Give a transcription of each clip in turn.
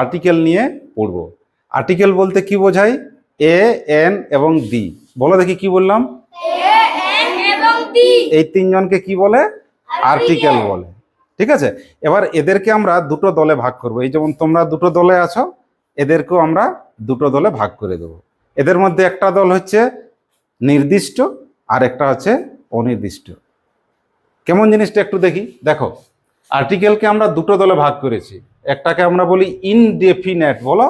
Article নিয়ে পড়ব। Article বলতে কি বোঝায়? এ এন এবং দি বলো দেখি কি বললাম? এই তিনজনকে কি বলে? আর্টিকেল বলে। ঠিক আছে? এবার এদেরকে আমরা দুটো দলে ভাগ করব। এই যেমন তোমরা দুটো দলে আছো এদেরকেও আমরা দুটো দলে ভাগ করে দেব। এদের মধ্যে একটা দল হচ্ছে নির্দিষ্ট আর একটা হচ্ছে অনির্দিষ্ট। কেমন জিনিসটা একটু দেখি? দেখো আর্টিকেলকে আমরা দুটো দলে ভাগ করেছি। একটাকে আমরা বলি ইনডেফিনেট বলো?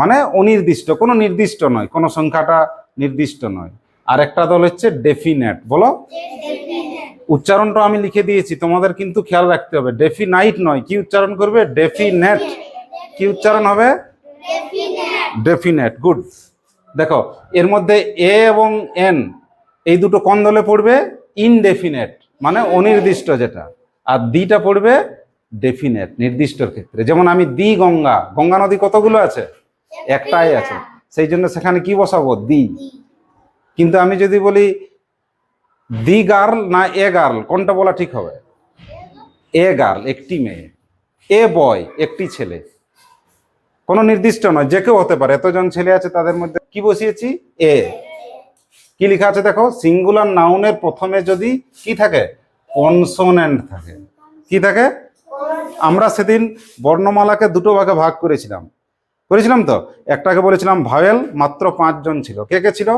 মানে অনির্দিষ্ট, কোনো নির্দিষ্ট নয়, কোনো সংখ্যাটা নির্দিষ্ট নয়। আর একটা দল হচ্ছে ডেফিনেট বলো? উচ্চারণটা আমি লিখে দিয়েছি, তোমাদের কিন্তু খেয়াল রাখতে হবে। ডেফিনাইট নয়, কি উচ্চারণ করবে? ডেফিনেট কি উচ্চারণ হবে? ডেফিনেট গুড দেখো, এর মধ্যে এ এবং এন এই দুটো কোন দলে পড়বে? ইনডেফিনেট মানে অনির্দিষ্ট যেটা। আর দিটা পড়বে ডেফিনেট নির্দিষ্টর ক্ষেত্রে। যেমন আমি দি গঙ্গা গঙ্গা নদী কতগুলো আছে? একটাই আছে। সেই জন্য সেখানে কি বসাবো? দি। কিন্তু আমি যদি বলি দি গার্ল না এ গার্ল, কোনটা বলা ঠিক হবে? এ গার্ল, একটি মেয়ে। এ বয়, একটি ছেলে। কোনো নির্দিষ্ট নয়, যে কেউ হতে পারে। এতজন ছেলে আছে তাদের মধ্যে কি বসিয়েছি? এ। কি লেখা আছে দেখো? সিঙ্গুলার নাউনের প্রথমে যদি কি থাকে? কনসোনেন্ট থাকে। কি থাকে? আমরা সেদিন বর্ণমালাকে দুটো ভাগে ভাগ করেছিলাম। করেছিলাম তো? একটাকে বলেছিলাম ভাওয়েল মাত্র পাঁচজন ছিল। কে কে ছিল?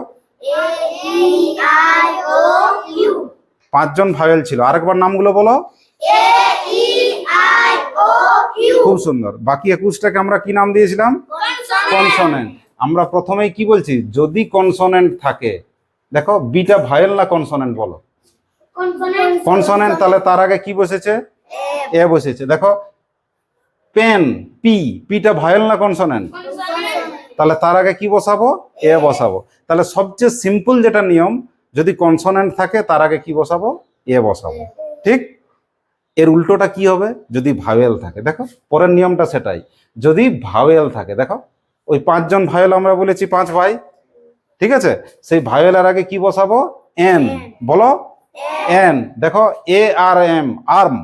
পাঁচজন ভাওয়েল ছিল। আরেকবার নামগুলো বলো। খুব সুন্দর। বাকি একুশটাকে আমরা কি নাম দিয়েছিলাম? কনসনেন্ট। আমরা প্রথমেই কি বলছি? যদি কনসনেন্ট থাকে। দেখো বিটা ভায়েল না কনসনেন্ট বলো। কনসনেন্ট তাহলে তার আগে কি বসেছে? এ বসেছে দেখো। পেন পি পিটা ভায়েল না কনসোনেন্ট তাহলে তার আগে কি বসাবো? এ বসাবো। তাহলে সবচেয়ে সিম্পল যেটা নিয়ম যদি কনসোনেন্ট থাকে তার আগে কি বসাবো? এ বসাবো। ঠিক? এর উল্টোটা কি হবে? যদি ভাওয়েল থাকে। দেখো পরের নিয়মটা সেটাই। যদি ভাওয়েল থাকে দেখো ওই পাঁচজন ভাওয়েল আমরা বলেছি পাঁচ ভাই। ঠিক আছে? সেই ভাওয়েলের আগে কি বসাবো? এন বলো? এন দেখো এ আর এম আর্ম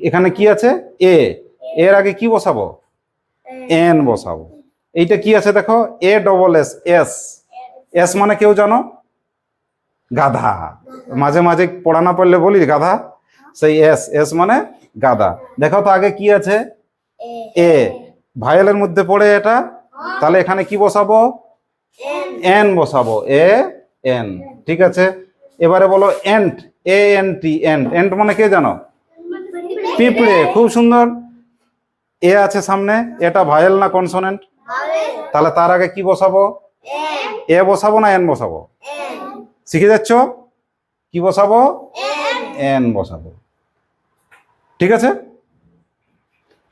এখানে কি আছে? এ। এর আগে কি বসাবো? এন বসাবো। এইটা কি আছে দেখো? A double S S S মানে কেউ জানো? গাধা। মাঝে মাঝে পড়া না পড়লে বলি গাধা। সেই এস এস মানে গাধা। দেখো তো আগে কি আছে? এ। ভাইলের মধ্যে পড়ে এটা? তাহলে এখানে কি বসাবো? এন বসাবো। A, N. ঠিক আছে? এবারে বলো ant. A, N, T, ant. Ant মানে কে জানো? পিঁপড়ে খুব সুন্দর। এ আছে সামনে এটা ভাইয়েল না কনসোনেন্ট? তাহলে তার আগে কি বসাবো? এ বসাবো না এন বসাবো? শিখে যাচ্ছ? কি বসাবো? এন বসাবো। ঠিক আছে?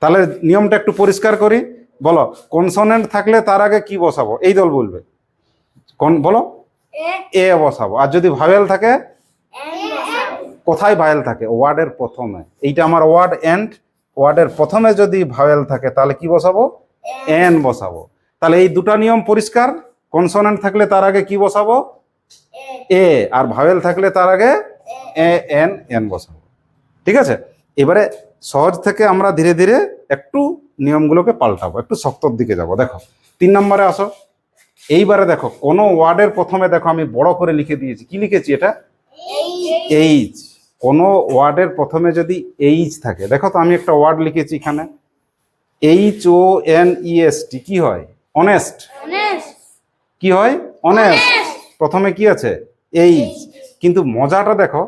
তাহলে নিয়মটা একটু পরিষ্কার করি। বলো কনসোনেন্ট থাকলে তার আগে কি বসাবো? এই দল বলবে। কোন বলো? এ। বসাবো। আর যদি ভাওয়েল থাকে? কোথায় ভাওয়েল থাকে? ওয়ার্ডের প্রথমে। এইটা আমার ওয়ার্ড এন্ড ওয়ার্ডের প্রথমে যদি ভাওয়েল থাকে তাহলে কি বসাবো? এন বসাবো। তাহলে এই দুটো নিয়ম পরিষ্কার? কনসোনেন্ট থাকলে তার আগে কি বসাবো? এ আর ভাওয়েল থাকলে তার আগে এ এন এন বসাবো। ঠিক আছে? এবারে সহজ থেকে আমরা ধীরে ধীরে একটু নিয়মগুলোকে পাল্টাবো একটু শক্তর দিকে যাব। দেখো তিন নম্বরে আসো। এইবারে দেখো কোনো ওয়ার্ডের প্রথমে দেখো আমি বড় করে লিখে দিয়েছি। কি লিখেছি এটা? এইচ কোনো ওয়ার্ডের প্রথমে যদি এইচ থাকে দেখো তো আমি একটা ওয়ার্ড লিখেছি এখানে H O N E S T কি হয়? অনেস্ট কি হয়? অনেস্ট প্রথমে কি আছে? এইচ কিন্তু মজাটা দেখো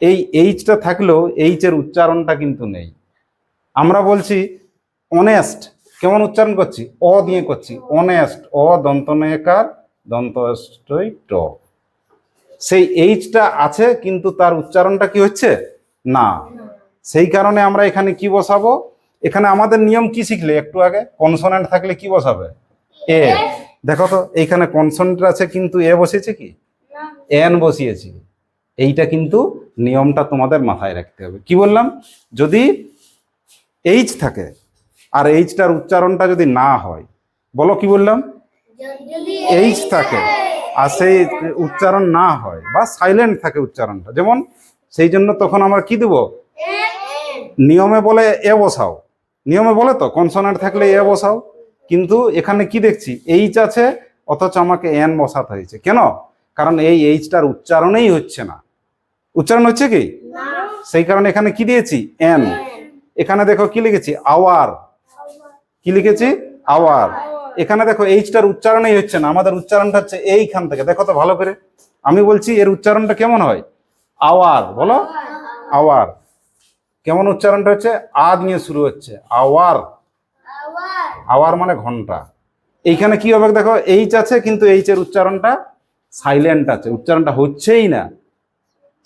এই এইচটা থাকলেও এইচের উচ্চারণটা কিন্তু নেই। আমরা বলছি অনেস্ট কেমন উচ্চারণ করছি? অ দিয়ে করছি। অনেস্ট অ দন্তনয়কার দন্তষ্টই ট সেই এইচটা আছে কিন্তু তার উচ্চারণটা কি হচ্ছে? না। সেই কারণে আমরা এখানে কি বসাবো? এখানে আমাদের নিয়ম কি শিখলে একটু আগে? কনসোনেন্ট থাকলে কি বসাবে? এ দেখো তো এইখানে কনসোনেন্ট আছে কিন্তু এ বসেছে কি? এন বসিয়েছি। এইটা কিন্তু নিয়মটা তোমাদের মাথায় রাখতে হবে। কি বললাম? যদি এইচ থাকে আর এইচটার উচ্চারণটা যদি না হয় বলো কি বললাম? এইচ থাকে আর সেই উচ্চারণ না হয় বা সাইলেন্ট থাকে উচ্চারণটা। যেমন সেই জন্য তখন আমরা কি দেব? নিয়মে বলে এ বসাও। নিয়মে বলে তো কনসোনেন্ট থাকলে এ বসাও। কিন্তু এখানে কি দেখছি? এইচ আছে, অথচ আমাকে এন বসাতে হয়েছে। কেন? কারণ এই এইচটার উচ্চারণেই হচ্ছে না। উচ্চারণ হচ্ছে কি? সেই কারণে এখানে কি দিয়েছি? এন। এখানে দেখো কি লিখেছি? আওয়ার। কি লিখেছি? আওয়ার। এখানে দেখো এইচটার উচ্চারণই হচ্ছে না, আমাদের উচ্চারণটা হচ্ছে এইখান থেকে। দেখো তো ভালো করে। আমি বলছি এর উচ্চারণটা কেমন হয়? আওয়ার, বলো? আওয়ার। কেমন উচ্চারণটা হচ্ছে? আ দিয়ে শুরু হচ্ছে। আওয়ার। আওয়ার মানে ঘণ্টা। এইখানে কি হবে দেখো? এইচ আছে, কিন্তু এইচ এর উচ্চারণটা সাইলেন্ট আছে। উচ্চারণটা হচ্ছেই না।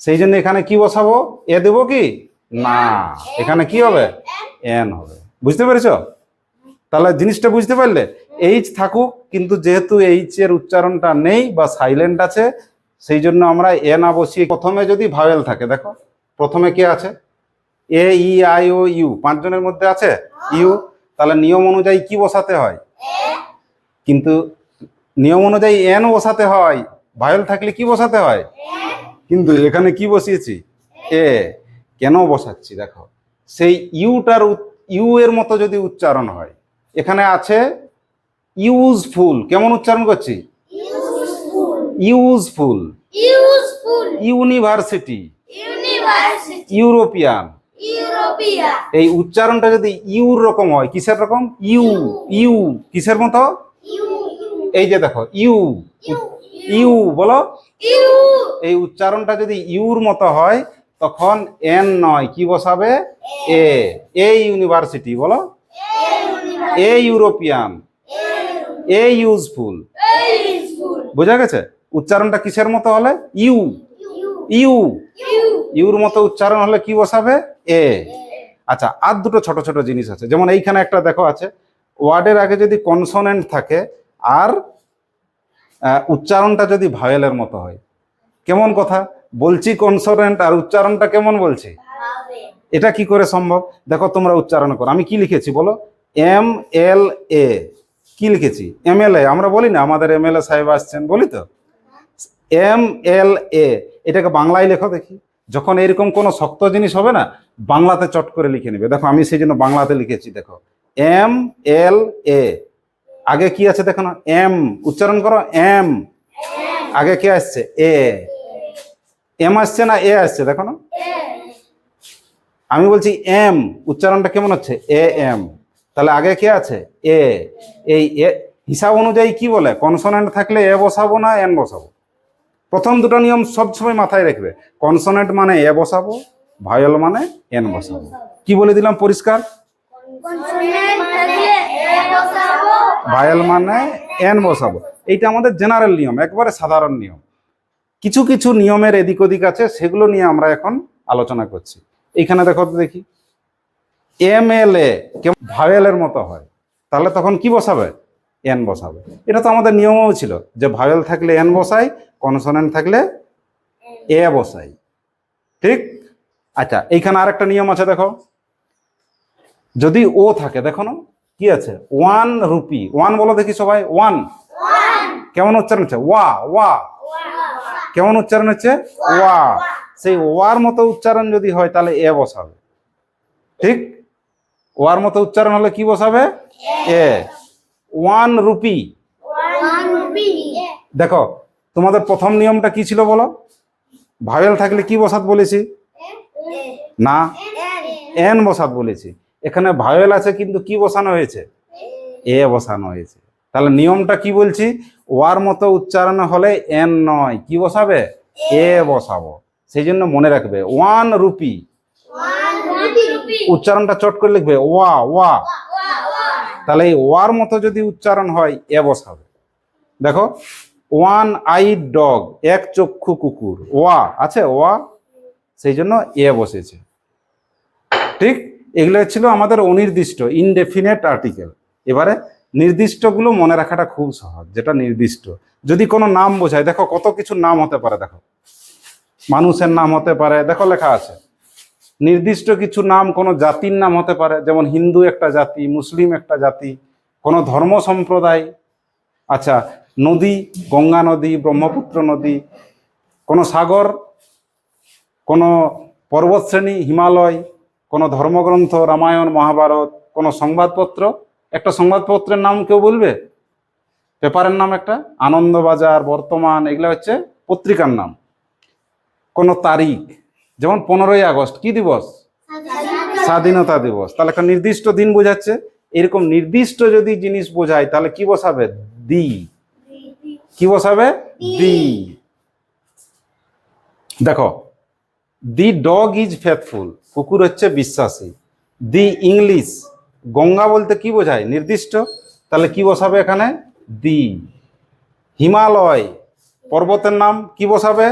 সেই জন্য এখানে কি বসাবো? এ দেবো কি? না। এখানে কি হবে? এন হবে। বুঝতে পেরেছ? তাহলে জিনিসটা বুঝতে পারলে? এইচ থাকুক, কিন্তু যেহেতু এইচ এর উচ্চারণটা নেই বা সাইলেন্ট আছে, সেই জন্য আমরা এ না বসিয়ে প্রথমে যদি ভাওয়েল থাকে, দেখো, প্রথমে কে আছে? এ ই আই ও ইউ পাঁচজনের মধ্যে আছে? ইউ তাহলে নিয়ম অনুযায়ী কি বসাতে হয়? কিন্তু নিয়ম অনুযায়ী এন বসাতে হয় ভাওয়েল থাকলে কি বসাতে হয়? কিন্তু এখানে কি বসিয়েছি? এ কেন বসাচ্ছি, দেখো, সেই ইউটার ইউ এর মতো যদি উচ্চারণ হয়, এখানে আছে ইউজফুল কেমন উচ্চারণ করছি? Useful. Useful. University. University. European. এই উচ্চারণটা যদি ইউর রকম হয় কিসের রকম? ইউ। ইউ। কিসের মতো? এই যে দেখো ইউ। ইউ। বলো। এই উচ্চারণটা যদি ইউর মতো হয় তখন এন নয় কি বসাবে? এ। এ। ইউনিভার্সিটি বলো। A European. এ ইউজফুল বোঝা গেছে? উচ্চারণটা কিসের মতো হলে? ইউ। ইউ। ইউ। ইউর মতো উচ্চারণ হলে কি বসাবে? এ আচ্ছা আর দুটো ছোট ছোট জিনিস আছে। যেমন এইখানে একটা দেখো আছে ওয়ার্ডের আগে যদি কনসোনেন্ট থাকে আর উচ্চারণটা যদি ভায়েলের মতো হয়। কেমন কথা? বলছি কনসোনেন্ট আর উচ্চারণটা কেমন বলছি? এটা কি করে সম্ভব? দেখো তোমরা উচ্চারণ করো। আমি কি লিখেছি বলো? এম এল এ কি লিখেছি? এম এল এ আমরা বলি না, আমাদের এম এল এ সাহেব আসছেন, বলি তো? এম এল এ এটাকে বাংলায় লেখো দেখি। যখন এরকম কোনো শক্ত জিনিস হবে না, বাংলাতে চট করে লিখে নেবে। দেখো, আমি সেই জন্য বাংলাতে লিখেছি, দেখো। এম এল এ আগে কি আছে দেখো না? এম উচ্চারণ করো এম আগে কে আসছে? এ এম আসছে না এ আসছে? দেখো না। আমি বলছি এম উচ্চারণটা কেমন হচ্ছে? এ এম তাহলে আগে কে আছে? এ এই এ হিসাব অনুযায়ী কি বলে? কনসোনেন্ট থাকলে এ বসাবো না এন বসাবো? প্রথম দুটো নিয়ম সবসময় মাথায় রাখবে। কনসোনেন্ট মানে এ বসাবো ভায়োল মানে এন বসাবো। কি বলে দিলাম পরিষ্কার? ভায়াল মানে এন বসাবো। এইটা আমাদের জেনারেল নিয়ম একবারে সাধারণ নিয়ম। কিছু কিছু নিয়মের এদিক ওদিক আছে সেগুলো নিয়ে আমরা এখন আলোচনা করছি। এইখানে দেখো তো দেখি। এম এল এ ভাওয়েলের মতো হয়, তাহলে তখন কি বসাবে? এন বসাবে। এটা তো আমাদের নিয়মও ছিল যে ভাওয়েল থাকলে এন বসাই, কনসোনেন্ট থাকলে এ বসাই। ঠিক? আচ্ছা এইখানে আরেকটা নিয়ম আছে, দেখো। যদি ও থাকে, দেখো না, কি আছে? One rupee. ওয়ান বলো দেখি সবাই, ওয়ান। কেমন উচ্চারণ হচ্ছে? ওয়া ওয়া। কেমন উচ্চারণ হচ্ছে? ওয়া। সেই ওয়ার মতো উচ্চারণ যদি হয়, তাহলে এ বসাবে। ঠিক? ওয়ার মতো উচ্চারণ হলে কি বসাবে? এ। One rupee. দেখো তোমাদের প্রথম নিয়মটা কি ছিল বলো? ভাওয়েল থাকলে কি বসাত বলেছি? না। এন বসাত বলেছি। এখানে ভাওয়েল আছে কিন্তু কি বসানো হয়েছে? এ বসানো হয়েছে। তাহলে নিয়মটা কি বলছি? ওয়ার মতো উচ্চারণ হলে এন নয়। কি বসাবে? এ বসাবো। সেই জন্য মনে রাখবে। One rupee. উচ্চারণটা চট করে লিখবে, ওয়া ওয়া। তাহলে এই ওয়ার মতো যদি উচ্চারণ হয়, এ বসাবে দেখো, ওয়ান আই ডগ, এক চক্ষু কুকুর, ওয়া, আছে, ওয়া? সেই জন্য এ বসেছে। ঠিক, এগুলো ছিল আমাদের অনির্দিষ্ট ইনডেফিনেট আর্টিকেল এবারে নির্দিষ্টগুলো মনে রাখাটা খুব সহজ, যেটা নির্দিষ্ট। যদি কোনো নাম বোঝায়, দেখো কত কিছু নাম হতে পারে, দেখো। মানুষের নাম হতে পারে, দেখো লেখা আছে। নির্দিষ্ট কিছু নাম কোনো জাতির নাম হতে পারে, যেমন হিন্দু একটা জাতি, মুসলিম একটা জাতি, কোনো ধর্ম সম্প্রদায় আচ্ছা নদী, গঙ্গা নদী, ব্রহ্মপুত্র নদী, কোনো সাগর, কোনো পর্বতশ্রেণী, হিমালয়, কোনো ধর্মগ্রন্থ, রামায়ণ, মহাভারত, কোনো সংবাদপত্র, একটা সংবাদপত্রের নাম কেউ বলবে? পেপারের নাম একটা? আনন্দবাজার, বর্তমান, এগুলো হচ্ছে পত্রিকার নাম। কোনো তারিখ। যেমন পনেরোই আগস্ট কি দিবস? স্বাধীনতা দিবস। তাহলে একটা নির্দিষ্ট দিন বোঝাচ্ছে। এরকম নির্দিষ্ট যদি জিনিস বোঝায় তাহলে কি বসাবে? দি। কি বসাবে? দি। দেখো দি ডগ ইজ ফেথফুল কুকুর হচ্ছে বিশ্বাসী। দি ইংলিশ গঙ্গা বলতে কি বোঝায়? নির্দিষ্ট। তাহলে কি বসাবে এখানে? দি। হিমালয় পর্বতের নাম কি বসাবে?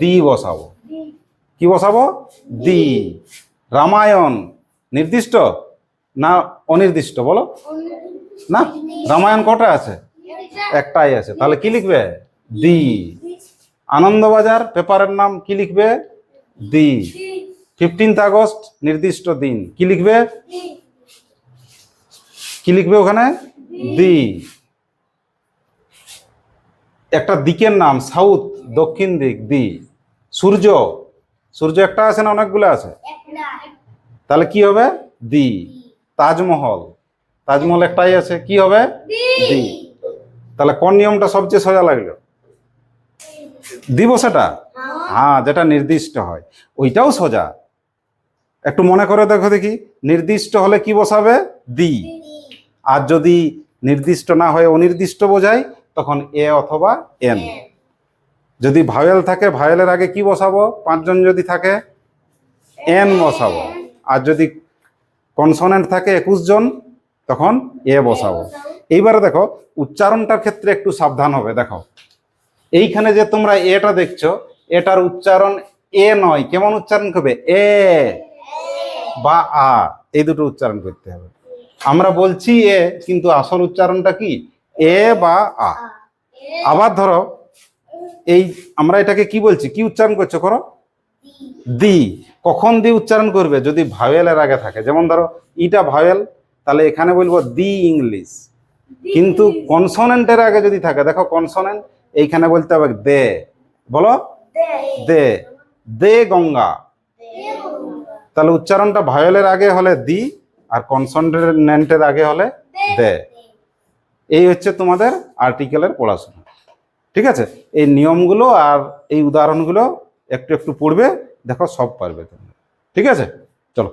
দি বসাবো। কি বসাবো? দি। রামায়ণ নির্দিষ্ট না অনির্দিষ্ট? বলো। না? রামায়ণ কটা আছে? একটাই আছে। তাহলে কি লিখবে? দি। আনন্দবাজার পেপারের নাম কি লিখবে? দি। ফিফটিন্থ আগস্ট নির্দিষ্ট দিন। কি লিখবে? কি লিখবে ওখানে? দি। একটা দিকের নাম, সাউথ, দক্ষিণ দিক, দি। সূর্য। সূর্য একটা আছে না অনেকগুলো আছে? তাহলে কি হবে? দি। তাজমহল। তাজমহল একটাই আছে। কি হবে? দি। তাহলে কোন নিয়মটা সবচেয়ে সোজা লাগল? দিব সেটা হ্যাঁ যেটা নির্দিষ্ট হয়। ওইটাও সোজা। একটু মনে করে দেখো দেখি। নির্দিষ্ট হলে কি বসাবে? দি। আর যদি নির্দিষ্ট না হয়ে অনির্দিষ্ট বোঝায় তখন এ অথবা এন। যদি ভাওয়েল থাকে, ভাওয়েলের আগে কি বসাবো? পাঁচজন যদি থাকে, এন বসাবো। আর যদি কনসোনেন্ট থাকে একুশ জন তখন এ বসাবো। এইবারে দেখো, উচ্চারণটার ক্ষেত্রে একটু সাবধান হবে, দেখো। এইখানে যে তোমরা এটা দেখছ, এটার উচ্চারণ এ নয়। কেমন উচ্চারণ করবে? এ বা আ। এই দুটো উচ্চারণ করতে হবে। আমরা বলছি এ, কিন্তু আসল উচ্চারণটা কি? এ বা আ। আবার ধরো এই আমরা এটাকে কি বলছি? কি উচ্চারণ করছ করো? দি। কখন দি উচ্চারণ করবে? যদি ভাওয়েলের আগে থাকে। যেমন ধরো ইটা ভাওয়েল তাহলে এখানে বলব দি ইংলিশ। কিন্তু কনসোনেন্টের আগে যদি থাকে দেখো কনসোনেন্ট এইখানে বলতে হবে দে। বলো? দে। দে। গঙ্গা। তাহলে উচ্চারণটা ভায়োলের আগে হলে দি আর কনসোনেন্টের আগে হলে দে। এই হচ্ছে তোমাদের আর্টিকেলের পড়াশোনা। ঠিক আছে? এই নিয়মগুলো আর এই উদাহরণগুলো একটু একটু পড়বে, দেখো সব পারবে ঠিক আছে? চলো।